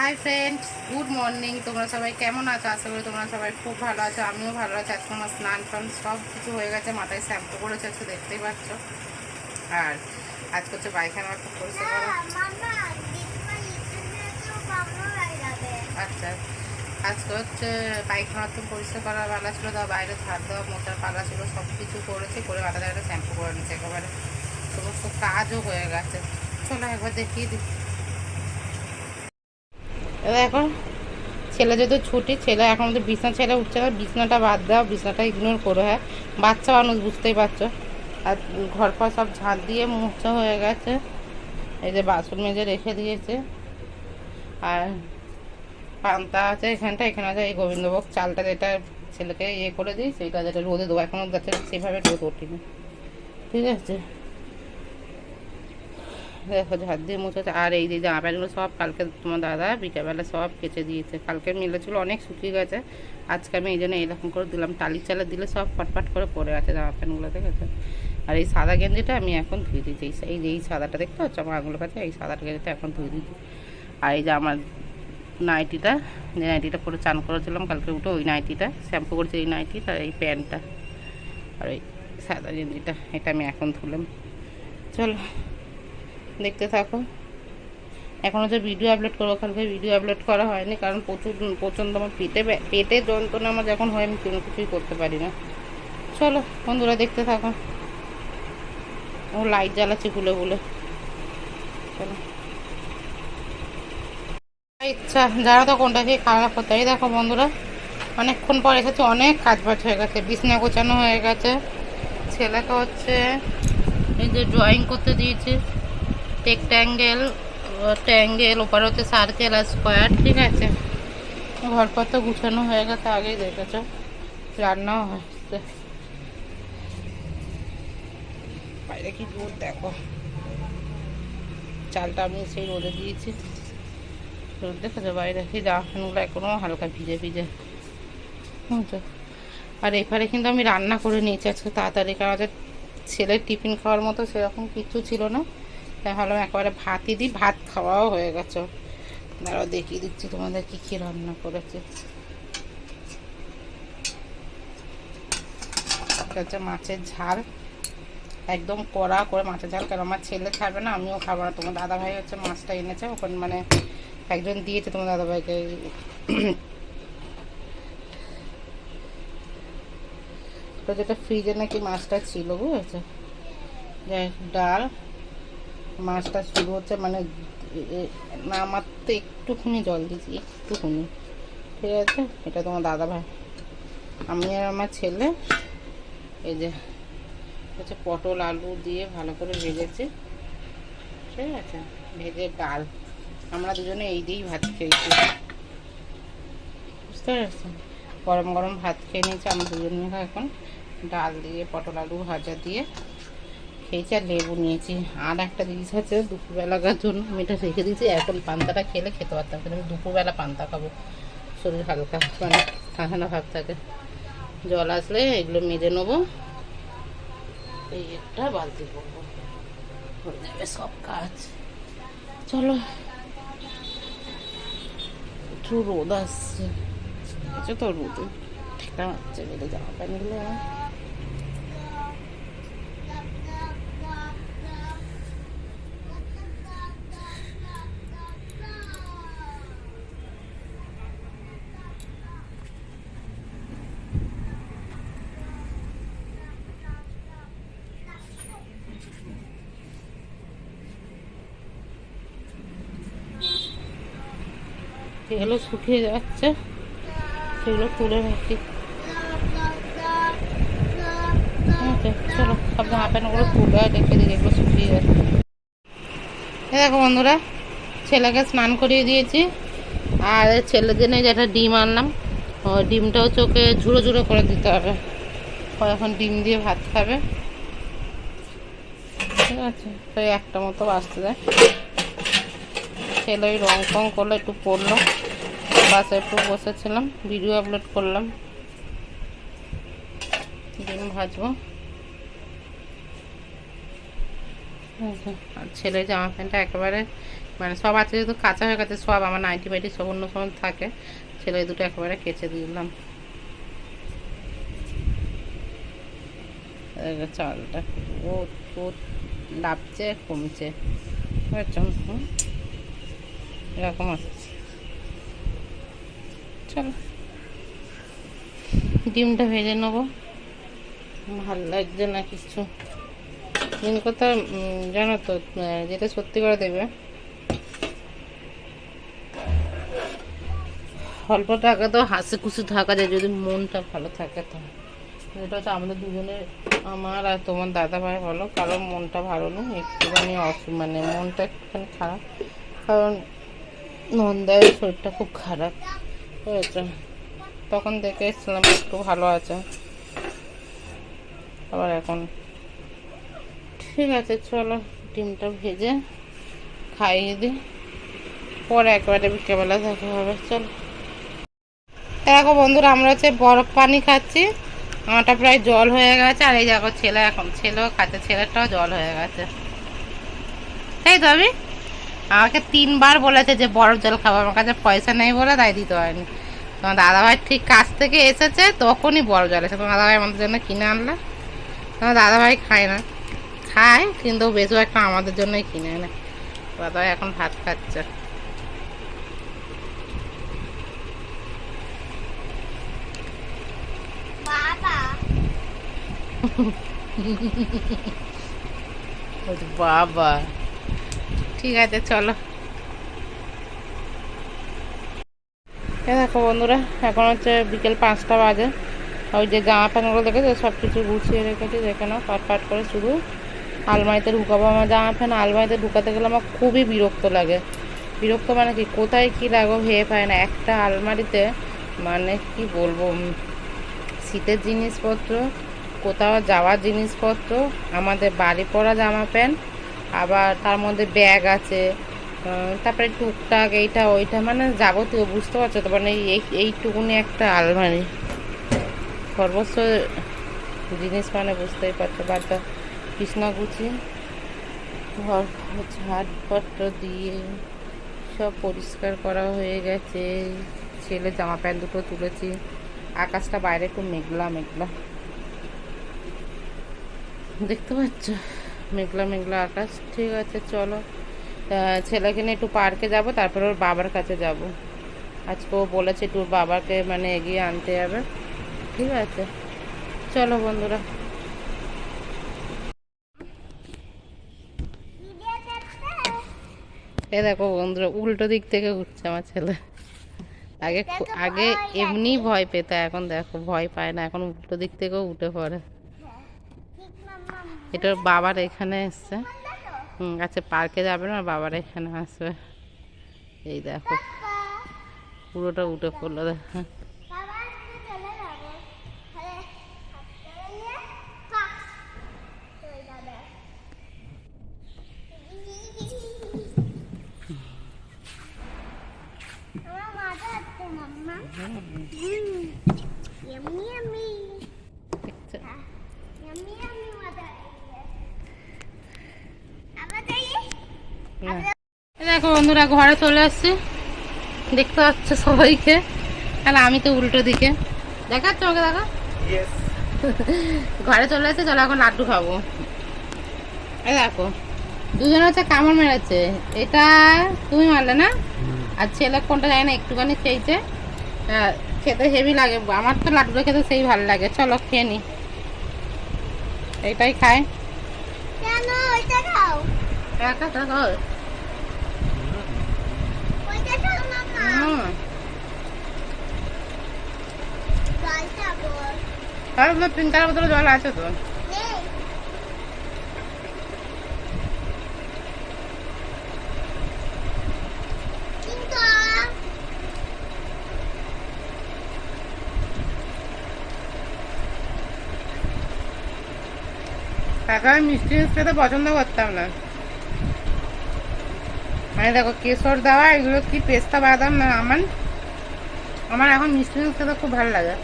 Hi friends good morning তোমরা সবাই কেমন আছো? আশা করি তোমরা সবাই খুব ভালো আছো আমিও ভালো আছি। আজকে আমার স্নান টান সব কিছু হয়ে গেছে মাথায় শ্যাম্পু করেছে আজকে দেখতেই পাচ্ছ। আর আজকে হচ্ছে পায়খানা খুব পরিষ্কার করা। আচ্ছা আজকে হচ্ছে পায়খানা তো পরিষ্কার করার পালা ছিল দেওয়া বাইরে ধার দেওয়া মোচার পালা ছিল সব কিছু করেছে করে মাথায় একটা শ্যাম্পু করে নিচ্ছে একেবারে। সমস্ত কাজও হয়ে গেছে। চলো একবার দেখিয়ে দেখো ছেলে যেহেতু ছুটি, ছেলে এখন তো বিছনা ছেলে উঠছে না, বিছনাটা বাদ দাও, বিছনাটা ইগনোর করো হ্যাঁ। বাচ্চা মানুষ বুঝতেই পারছ। আর ঘর ফর সব ঝাঁট দিয়ে মুছা হয়ে গেছে। এই যে বাসন মেজে রেখে দিয়েছে। আর পান্তা আছে এখানটা, এখানে আছে এই গোবিন্দভোগ চালটা যেটা ছেলেকে ইয়ে করে দিই সেইটা যেটা রোদে দেবো এখনও যাতে সেভাবে রোদ ওঠেনি। ঠিক আছে? দেখো ঝাড় দিয়ে মুছেছে। আর এই যে জামা প্যান্টগুলো সব কালকে তোমার দাদা বিকেলবেলা সব কেচে দিয়েছে। কালকে মিলেছিল অনেক শুকিয়ে গেছে। আজকে আমি এই জন্য এরকম করে দিলাম। টালি চালে দিলে সব ফটফট করে পড়ে আছে জামা প্যান্টগুলো, দেখেছ? আর এই সাদা গেঞ্জিটা আমি এখন ধুয়ে দিয়েছি। এই এই যে, এই সাদাটা দেখতে পাচ্ছ? আমার আঙুলের কাছে এই সাদাটা গেঞ্জিটা এখন ধুয়ে দিয়েছি। আর এই যে আমার নাইটিটা, যে নাইটিটা পরে চান করেছিলাম কালকে উঠে, ওই নাইটিটা, শ্যাম্পু করেছি এই নাইটি আর এই প্যান্টটা। আর ওই সাদা গেঞ্জিটা, এটা আমি এখন ধুলাম। চলো দেখতে থাকো এখনও যে ভিডিও আপলোড করব, কালকে ভিডিও আপলোড করা হয়নি, কারণ প্রচুর প্রচণ্ড আমার পেটে পেটে যন্ত্রণা আমার যখন হয়, আমি কোনো কিছুই করতে পারি না। চলো, বন্ধুরা দেখতে থাকো ও লাইট জ্বালাচ্ছে খুলে খুলে চলো। ইচ্ছা জানো তো কোনটাকে খারাপ হতে? দেখো বন্ধুরা, অনেকক্ষণ পর এসেছে, অনেক কাজ বাজ হয়ে গেছে, বিছনা গোছানো হয়ে গেছে। ছেলেকে হচ্ছে, এই যে ড্রয়িং করতে দিয়েছি। টেকট্যাঙ্গেল ট্যাঙ্গেল ওপরে হচ্ছে সার্কেল আর স্কোয়ার ঠিক আছে? ঘরপর তো গুছানো হয়ে গেছে, আগেই দেখেছ। রান্নাও হচ্ছে। বাইরে কি রোদ দেখো? চালটা আমি সেই রোদে দিয়েছি। রোদ দেখেছ বাইরে? কি প্যান্টগুলো এখনও হালকা ভিজে ভিজে। বুঝছ আর এপারে কিন্তু আমি রান্না করে নিয়েছি। আজকে তাড়াতাড়ি কারণ ছেলের টিফিন খাওয়ার মতো সেরকম কিছু ছিল না। তাই ভাবলাম একেবারে ভাতই দিই, ভাত খাওয়াও হয়ে গেছে। দাঁড়াও, দেখিয়ে দিচ্ছি তোমাদের কী কী রান্না করেছে। হচ্ছে মাছের ঝাল। একদম কড়া করে মাছের ঝাল, কারণ আমার ছেলে খাবে না, আমিও খাব না। তোমার দাদা ভাই হচ্ছে মাছটা এনেছে, ওখানে মানে একজন দিয়েছে তোমার দাদা ভাইকে যেটা ফ্রিজে নাকি মাছটা ছিল, বুঝেছ? ডাল। মাছটা শুরু হচ্ছে মানে নামাতে একটুখানি জল দিয়েছি, একটুখানি। ঠিক আছে? এটা তোমার দাদা ভাই। আমি আর আমার ছেলে, এই যে, হচ্ছে পটল, আলু দিয়ে ভালো করে ভেজেছি। ঠিক আছে? ভেজে ডাল। আমরা দুজনে এই দিয়েই ভাত খেয়েছি। বুঝতে পারছেন গরম গরম ভাত খেয়ে নিয়েছি, আমরা দুজন এখন ডাল দিয়ে, পটল, আলু ভাজা দিয়ে খেয়েছি আর লেবু নিয়েছি। আর একটা জিনিস আছে দুপুরবেলাকার জন্য আমি এটা রেখে দিয়েছি। এখন পান্তাটা খেলে খেতে পারতাম কিন্তু আমি দুপুরবেলা পান্তা খাব। শরীর হালকা মানে ঠান্ডা ভাব থাকে। জল আসলে এগুলো মেজে নেব। এই একটা বালতি করব। সব কাজ। চলো। একটু রোদ আসছে। আচ্ছা তো রোদ ঠিকা হচ্ছে বেড়ে জামা প্যান্টগুলো এগুলো শুকিয়ে যাচ্ছে। সেগুলো তুলে রাখি। চলো সব জামা প্যান্টগুলো তুলে রেখে দিই যেগুলো শুকিয়ে যাচ্ছে। দেখো বন্ধুরা, ছেলেকে স্নান করিয়ে দিয়েছি। আর ছেলের জন্য এই যে একটা ডিম আনলাম। ডিমটাও চোখে ঝুড়ো ঝুড়ো করে দিতে হবে। ও এখন ডিম দিয়ে ভাত খাবে। ঠিক আছে তো একটা মতো বাঁচতে দেয়। ছেলে রং ফং করল, একটু পড়ল। বাসে একটু বসেছিলাম ভিডিও আপলোড করলাম। ডিম ভাজবো। আর ছেলে জামা প্যান্টটা একেবারে মানে সব আছে যেহেতু কাঁচা হয়ে গেছে, সব আমার নাইনটি ফাইটি সব অন্য সময় থাকে। ছেলে দুটো একেবারে কেচে দিলাম। চালটা, ও লাভছে কমছে। বুঝেছ? এরকম আসছে চলো। ডিমটা ভেজে নেব। ভালো লাগছে না কিছু। মেন কথা জানো তো যেটা সত্যি করে দেবে। অল্প টাকা তো হাসি খুশি থাকা যায়, যদি মনটা ভালো থাকে তো। এটা হচ্ছে আমাদের দুজনের, আমার আর তোমার দাদা ভাই বলো কারণ মনটা ভালো নেই একটুখানি অসু মানে মনটা একটুখানি খারাপ। কারণ নন্দায়ের শরীরটা খুব খারাপ হয়েছে। তখন দেখে এসেছিলাম একটু ভালো আছে। আবার এখন ঠিক আছে, চলো ডিমটা ভেজে খাইয়ে দিই। পরে একবারে বিকেলবেলা দেখা হবে, চলো। দেখো বন্ধুরা, আমরা হচ্ছে বরফ পানি খাচ্ছি। আমারটা প্রায় জল হয়ে গেছে, আর এই দেখো ছেলে এখন, ছেলেও খাচ্ছে, ছেলেরটাও জল হয়ে গেছে। তাই তো আমি? আমাকে তিনবার বলেছে যে বরফ জল খাব আমার কাছে পয়সা নেই বলে তাই দিতে হয়নি তোমার দাদাভাই ঠিক কাছ থেকে এসেছে তখনই বরফ জল এসে তোমার দাদাভাই আমাদের জন্য কিনে আনলা। তোমার দাদাভাই খায় না। খায় কিন্তু বেশি একটা আমাদের জন্যই কিনে আনে। দাদাভাই এখন ভাত খাচ্ছে। বাবা। ঠিক আছে, চলো। দেখো বন্ধুরা, এখন হচ্ছে বিকেল পাঁচটা বাজে। ওই যে জামা প্যান্টগুলো দেখেছ? সব কিছু গুছিয়ে রেখেছি, দেখে নাও, পাট পাট করে শুধু। আলমারিতে ঢুকাবো আমার জামা প্যান্ট, আলমারিতে ঢুকাতে গেলে আমার খুবই বিরক্ত লাগে। বিরক্ত মানে কি? কোথায় কি লাগো ভেয়ে পায় না। একটা আলমারিতে মানে কি বলব শীতের জিনিসপত্র, কোথাও যাওয়ার জিনিসপত্র, আমাদের বাড়ি পরা জামা প্যান্ট আবার তার মধ্যে ব্যাগ আছে তারপরে টুকটাক এইটা ওইটা মানে যাবতীয়, বুঝতে পারছ তো? মানে এই, এইটুকুনি একটা আলমারি। সর্বস্ব জিনিস মানে বুঝতেই পারছ। বাচ্চা কৃষ্ণাগুচি ঘর, ঝাড়পত্র দিয়ে সব পরিষ্কার করা হয়ে গেছে। ছেলে জামা প্যান্ট দুটো তুলেছি। আকাশটা বাইরে একটু মেঘলা মেঘলা। দেখতে পাচ্ছ? মেঘলা মেঘলা আকাশ। ঠিক আছে চলো। ছেলেকে নিয়ে একটু পার্কে যাব তারপর ওর বাবার কাছে যাব। আজকে ও বলেছে একটু বাবাকে মানে এগিয়ে আনতে যাবে। ঠিক আছে। চলো বন্ধুরা। এ দেখো বন্ধুরা উল্টো দিক থেকে উঠছে আমার ছেলে। আগে আগে এমনি ভয় পেত এখন দেখো ভয় পায় না এখন উল্টো দিক থেকেও উঠে পড়ে। এটার বাবার এখানে এসছে। আচ্ছা পার্কে যাবে না? বাবার এখানে আসবে। এই দেখো, পুরোটা উঠে পড়ল, দেখো বাবা আজকে চলে যাব তাহলে হাতটা নিয়ে পাস চলে যাবে আমার মজা হচ্ছে মাম্মা ইয়ামি ইয়ামি দেখছ? ইয়ামি ইয়ামি মজা হচ্ছে আবার যাই না। এই দেখো বন্ধুরা ঘরে চলে আসছি। দেখতে পাচ্ছ সবাইকে। তাহলে আমি তো উল্টো দিকে। দেখাচ্ছ আমাকে দেখো ঘরে চলে এসেছে চলো এখন লাড্ডু খাব। এই দেখো দুজন হচ্ছে কামড় মেরেছে। এটা তুমি মারলে না? আর ছেলে কোনটা যায় না একটুখানি খেয়েছে খেতে হেভি লাগে। আমার তো লাড্ডুটা খেতে সেই ভালো লাগে। চলো খেয়ে নি। এইটাই খায় কেন? ওইটা খাও। একা দেখো ওইটা খাও মাম্মা হুম। জলটা বল তার তিন চার বোতল জল আছে তো। কিন্তু মিষ্টি জিনিস খেতে পছন্দ করতাম না। মানে দেখো কেশর দেওয়া, এগুলো কি পেস্তা বাদাম না আমার আমার এখন মিষ্টি খেতে খুব ভালো লাগে।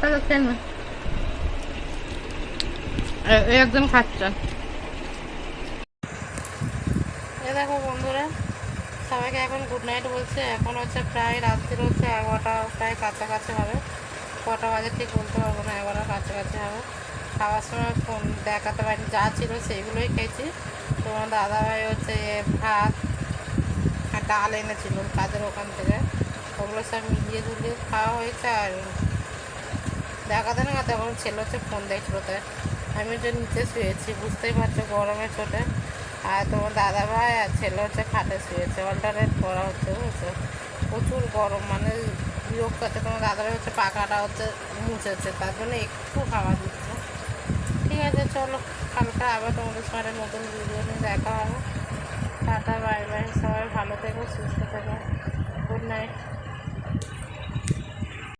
চলো খেয়ে নে। এ- এ একজন খাচ্ছে। এ দেখো বন্ধুরা, সবাইকে এখন গুড নাইট বলছে। এখন হচ্ছে প্রায় রাত্রি হচ্ছে এগারোটা, প্রায় কাছাকাছি হবে। কটা বাজে ঠিক বলতে পারব না, এগারোটা কাছাকাছি হবে। খাওয়ার সময় ফোন দেখাতে পারিনি, যা ছিল সেইগুলোই খেয়েছি। তোমার দাদাভাই হচ্ছে ভাত ডাল এনেছিল কাজের ওখান থেকে। ওগুলো সব মিলিয়ে ঝুলিয়ে খাওয়া হয়েছে আর দেখাতে না তখন ছেলে হচ্ছে ফোন দেখছিল তাই। আমি হচ্ছে নিচে শুয়েছি, বুঝতেই পারছ গরমে চোটে। আর তোমার দাদা ভাই আর ছেলে হচ্ছে খাটে শুয়েছে অল্টারনেট করা হচ্ছে, বুঝছ? প্রচুর গরম মানে বিরক্ত হচ্ছে। তোমার দাদা ভাই হচ্ছে পাখাটা হচ্ছে মুছেছে, তার জন্য একটু হাওয়া দিচ্ছে। ঠিক আছে, চলো। কালকে আবার তোমাদের সঙ্গে নতুন ভিডিও নিয়ে দেখা হবে। টাটা বাই বাই সবাই ভালো থেকো, সুস্থ থেকো। Good night